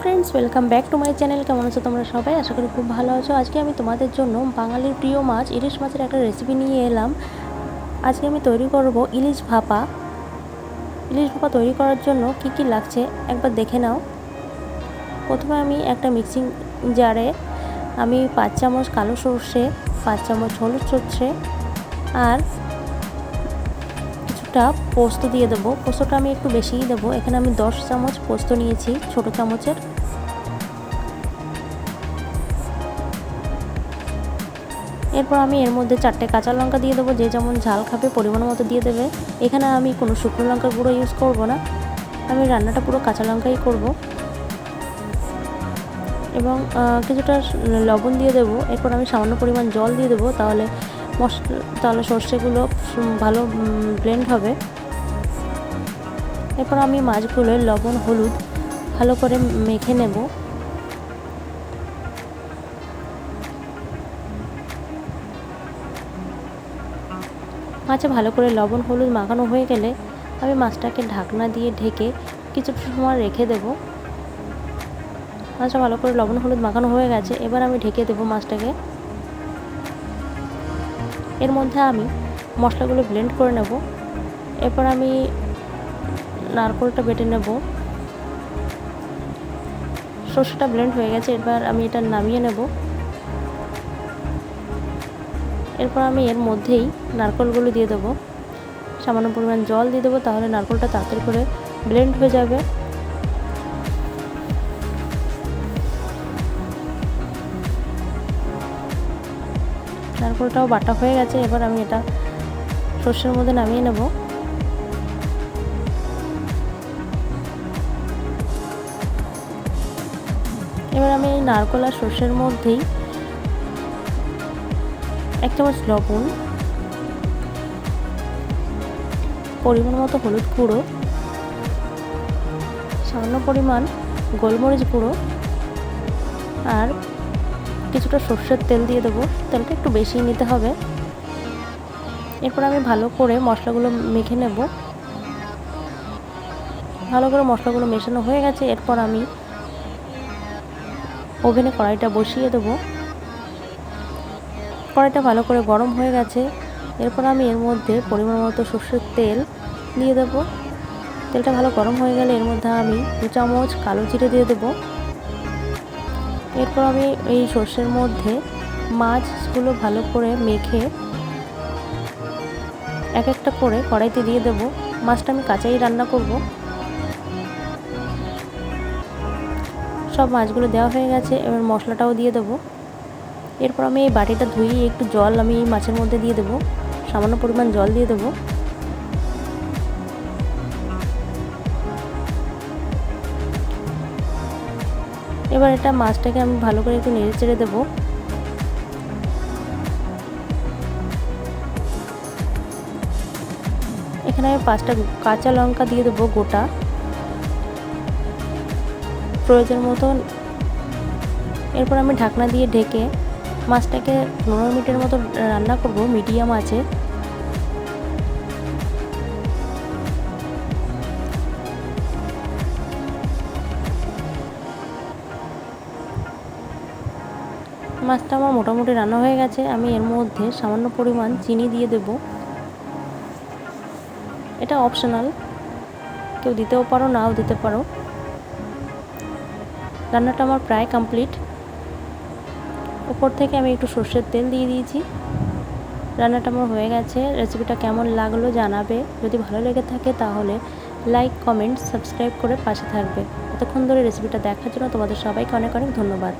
Friends, welcome back to my channel. কেমন আছো তোমরা সবাই? আশা করি খুব ভালো আছো। আজকে আমি তোমাদের জন্য বাঙালির প্রিয় মাছ, ইলিশ মাছের একটা রেসিপি নিয়ে এলাম। আজকে আমি তৈরি করব ইলিশ ভাপা। ইলিশ ভাপা তৈরি করার জন্য কি কি লাগছে একবার দেখে নাও। প্রথমে আমি একটা মিক্সিং জারে আমি পাঁচ চামচ কালো সর্ষে, পাঁচ চামচ হলুদ সর্ষে আর কিছুটা পোস্ত দিয়ে দেবো। পোস্তটা আমি একটু বেশিই দেবো। এখানে আমি দশ চামচ পোস্ত নিয়েছি, ছোট চামচের। এরপর আমি এর মধ্যে চারটে কাঁচা লঙ্কা দিয়ে দেবো, যে যেমন ঝাল খাবে পরিমাণ মতো দিয়ে দেবে। এখানে আমি কোনো শুকনো লঙ্কার গুঁড়ো ইউজ করব না। আমি রান্নাটা পুরো কাঁচা লঙ্কাই করব। এবং কিছুটা লবণ দিয়ে দেবো। এরপর আমি সামান্য পরিমাণ জল দিয়ে দেবো, তাহলে মশলা তাহলে সর্ষেগুলো ভালো ব্লেন্ড হবে। এরপর আমি মাছগুলো লবণ, হলুদ ভালো করে মেখে নেব। মাছে ভালো করে লবণ, হলুদ মাখানো হয়ে গেলে আমি মাছটাকে ঢাকনা দিয়ে ঢেকে কিছুটা সময় রেখে দেব। মাছটা ভালো করে লবণ, হলুদ মাখানো হয়ে গেছে, এবার আমি ঢেকে দেবো মাছটাকে। এর মধ্যে আমি মশলাগুলো ব্লেন্ড করে নেব। এরপর আমি নারকোলটা বেটে নেব। সর্ষেটা ব্লেন্ড হয়ে গেছে, এবার আমি এটা নামিয়ে নেব। এরপর আমি এর মধ্যেই নারকোলগুলো দিয়ে দেবো। সামান্য পরিমাণ জল দিয়ে দেবো, তাহলে নারকোলটা তাড়াতাড়ি করে ব্লেন্ড হয়ে যাবে। নারকোলটাও বাটা হয়ে গেছে, এবার আমি এটা সর্ষের মধ্যে নামিয়ে নেব। এবার আমি এই নারকোল আর সর্ষের মধ্যেই এক চামচ লবণ, পরিমাণ মতো হলুদ গুঁড়ো, সামান্য পরিমাণ গোলমরিচ গুঁড়ো আর কিছুটা সর্ষের তেল দিয়ে দেবো। তেলটা একটু বেশি নিতে হবে। এরপর আমি ভালো করে মশলাগুলো মেখে নেব। ভালো করে মশলাগুলো মেশানো হয়ে গেছে। এরপর আমি ওভেনে কড়াইটা বসিয়ে দেবো। কড়াইটা ভালো করে গরম হয়ে গেছে। এরপর আমি এর মধ্যে পরিমাণ মতো সর্ষের তেল দিয়ে দেবো। তেলটা ভালো গরম হয়ে গেলে এর মধ্যে আমি দু চামচ কালো জিরে দিয়ে দেবো। এরপর আমি এই সর্ষের মধ্যে মাছগুলো ভালো করে মেখে এক একটা করে কড়াইতে দিয়ে দেবো। মাছটা আমি কাঁচাই রান্না করব। সব মাছগুলো দেওয়া হয়ে গেছে। এবার মশলাটাও দিয়ে দেবো। এরপর আমি এই বাটিটা ধুয়ে একটু জল আমি এই মাছের মধ্যে দিয়ে দেবো। সামান্য পরিমাণ জল দিয়ে দেবো। এবার এটা মাছটাকে আমি ভালো করে একটু নেড়ে চেড়ে দেবো। এখানে আমি পাঁচটা কাঁচা লঙ্কা দিয়ে দেবো গোটা। প্রয়োজন মতন এরপর আমি ঢাকনা দিয়ে ঢেকে মাছটাকে পনেরো মিনিটের মতো রান্না করব, মিডিয়াম আছে। মাছটা আমার মোটামুটি রান্না হয়ে গেছে, আমি এর মধ্যে সামান্য পরিমাণ চিনি দিয়ে দেব। এটা অপশনাল কেউ দিতেও পারো, নাও দিতে পারো। রান্নাটা আমার প্রায় কমপ্লিট উপর থেকে আমি একটু সর্ষের তেল দিয়ে দিয়েছি। রান্নাটা আমার হয়ে গেছে। রেসিপিটা কেমন লাগল জানাবে। যদি ভালো লেগে থাকে তাহলে লাইক, কমেন্ট, সাবস্ক্রাইব করে পাশে থাকবে। এতক্ষণ ধরে রেসিপিটা দেখার জন্য তোমাদের সবাইকে অনেক অনেক ধন্যবাদ।